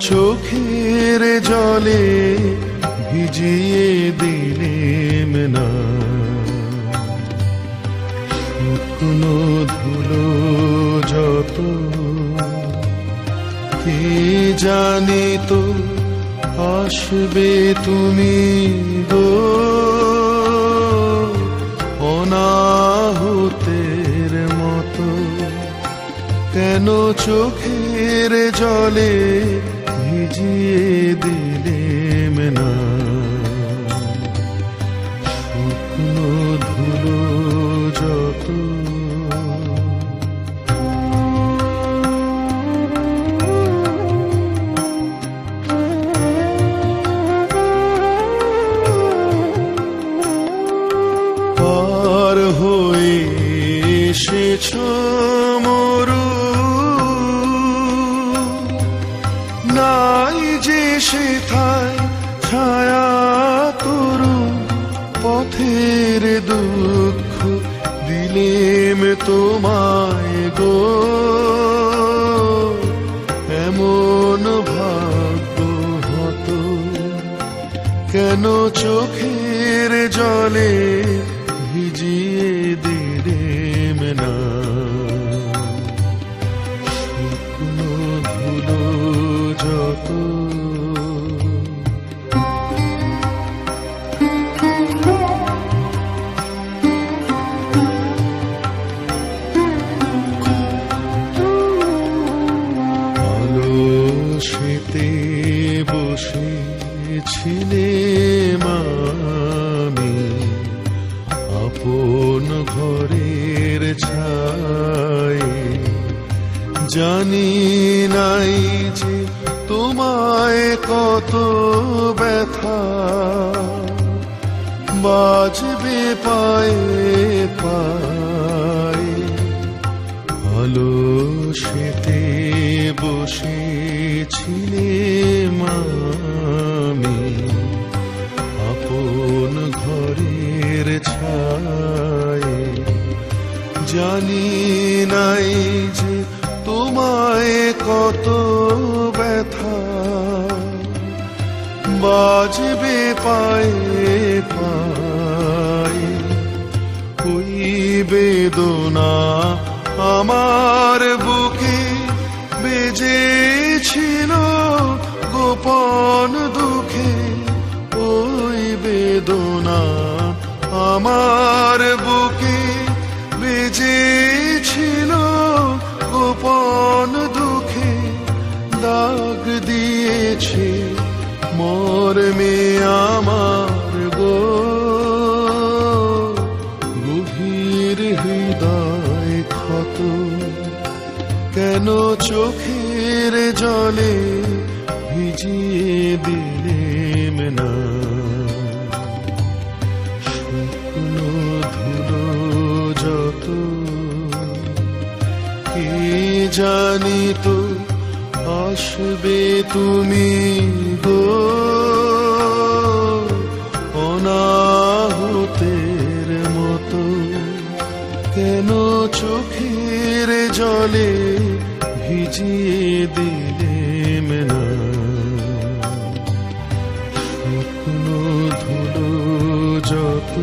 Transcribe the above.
চোখের জলে ভিজিয়ে দিলেম না শুকনো ধুলো যত, কে জানি তো আসবে তুমি গো? অনাহুতের মতো কেন চোখের জলে ভিজিয়ে দিলেম না শুকনো ধুলো যত। পার হয়ে এসেছ মরু সেথায় ছায়া তরু পথের দুঃখ দিলেম তোমায় গো। এমন ভাগ্য হতো কেন চোখের জলে ভিজিয়ে দিলেম না? শীতে বসেছিলে মামি, আপন ঘরের ছায় জানি নাই যে তোমায় কত ব্যথা, বাজবে পায়ে পায়ে জানি নাই যে তোমায় কত ব্যথা। বাজবে পায়ে পায়ে, ওই বেদনা আমার বুকে বেজেছিল গোপন দুঃখে। ওই বেদনা আমার বুকে কেন চোখের জলে ভিজিয়ে দিলেম না। শুকনো ধুলো যত কে জানি তো আসবে তুমি? চোখের জলে ভিজিয়ে দিলেম না ধুলো যত